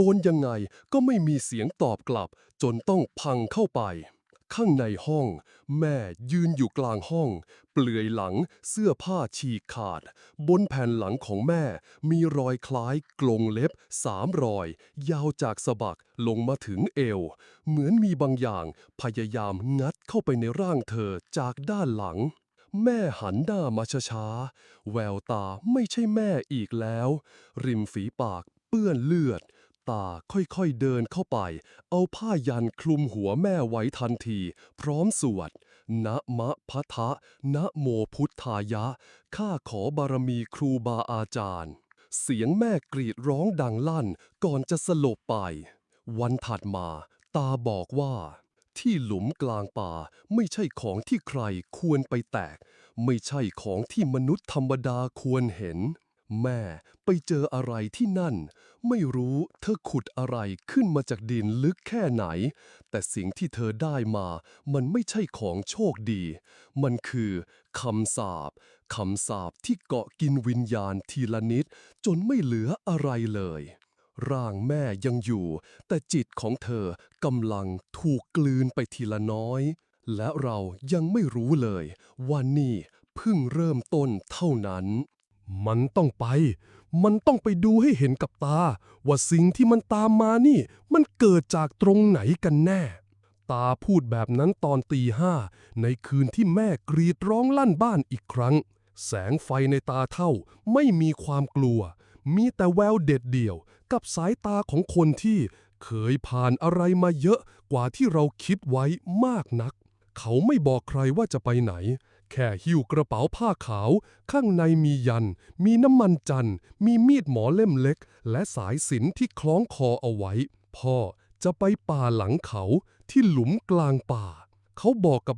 โกนยังไงก็ไม่มีเสียงตอบกลับ จนต้องพังเข้าไป ข้างในห้อง แม่ยืนอยู่กลางห้อง เปลือยหลังเสื้อผ้าฉีกขาด บนแผ่นหลังของแม่ มีรอยคล้ายกลงเล็บสามรอย ยาวจากสะบักลงมาถึงเอว เหมือนมีบางอย่างพยายามงัดเข้าไปในร่างเธอจากด้านหลังแม่หันหน้ามาช้าๆ แววตาไม่ใช่แม่อีกแล้ว ริมฝีปากเปื้อนเลือด ตาค่อยๆเดินเข้าไป เอาผ้ายันคลุมหัวแม่ไว้ทันที พร้อมสวด นะมะพะทะ นะโมพุทธายะ ข้าขอบารมีครูบาอาจารย์ เสียงแม่กรีดร้องดังลั่นก่อนจะสลบไป วันถัดมา ตาบอกว่า ที่หลุมกลางป่าไม่ใช่ของที่ใครควรไปแตก ไม่ใช่ของที่มนุษย์ธรรมดาควรเห็น แม่ไปเจออะไรที่นั่น ไม่รู้เธอขุดอะไรขึ้นมาจากดินลึกแค่ไหน แต่สิ่งที่เธอได้มามันไม่ใช่ของโชคดี มันคือคำสาปคำสาปที่เกาะกินวิญญาณทีละนิด จนไม่เหลืออะไรเลย ร่างแม่ยังอยู่ แต่จิตของเธอกำลังถูกกลืนไปทีละน้อย และเรายังไม่รู้เลยว่านี่เพิ่งเริ่มต้นเท่านั้น มันต้องไป มันต้องไปดูให้เห็นกับตา ว่าสิ่งที่มันตามมานี่ มันเกิดจากตรงไหนกันแน่ ตาพูดแบบนั้นตอนตีห้า ในคืนที่แม่กรีดร้องลั่นบ้านอีกครั้ง แสงไฟในตาเท่าไม่มีความกลัว มีแต่แววเด็ดเดี่ยว กับสายตาของคนที่เคยผ่านอะไรมาเยอะกว่าที่เราคิดไว้มากนัก เขาไม่บอกใครว่าจะไปไหน แค่หิ้วกระเป๋าผ้าขาว ข้างในมียัน มีน้ำมันจันทร์ มีมีดหมอเล่มเล็ก และสายสินที่คล้องคอเอาไว้ พ่อจะไปป่าหลังเขาที่หลุมกลางป่า เขาบอกกับ